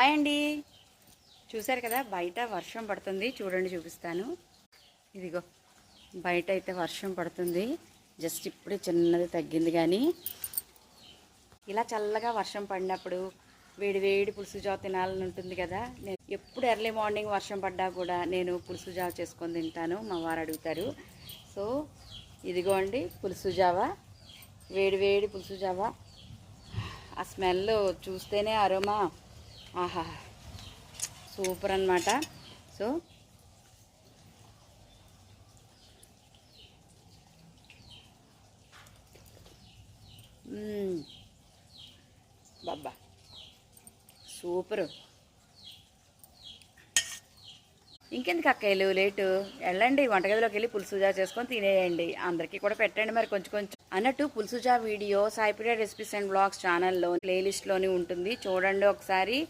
Hi అండి. చూశారు కదా బయట వర్షం పడుతుంది. చూడండి చూపిస్తాను. ఇదిగో బయట అయితే వర్షం పడుతుంది. జస్ట్ ఇప్పుడే చిన్నది తగ్గింది కానీ. ఇలా చల్లగా వర్షం పడినప్పుడు వేడి వేడి పులుసు జావ తినాలని ఉంటుంది కదా. నేను ఎప్పుడు ఎర్లీ మార్నింగ్ వర్షం పడ్డా కూడా నేను పులుసు జావ చేసుకొని తింటాను. మా వారు అడుగుతారు. సో ఇదిగో అండి పులుసు జావ. వేడి వేడి పులుసు జావ. ఆ స్మెల్ చూస్తేనే అరోమా. ఆహా. సూపర్ అన్నమాట. సో బాబా సూపరు. ఇంకెందుకు అక్కలు లేటు? వెళ్ళండి వంటగదిలోకి వెళ్ళి పులుసుజా చేసుకొని తినేయండి. అందరికీ కూడా పెట్టండి మరి కొంచెం కొంచెం. అన్నట్టు పులుసుజా వీడియో సాయిపీడియా రెసిపీస్ అండ్ బ్లాగ్స్ ఛానల్లో ప్లేలిస్ట్లోనే ఉంటుంది. చూడండి ఒకసారి.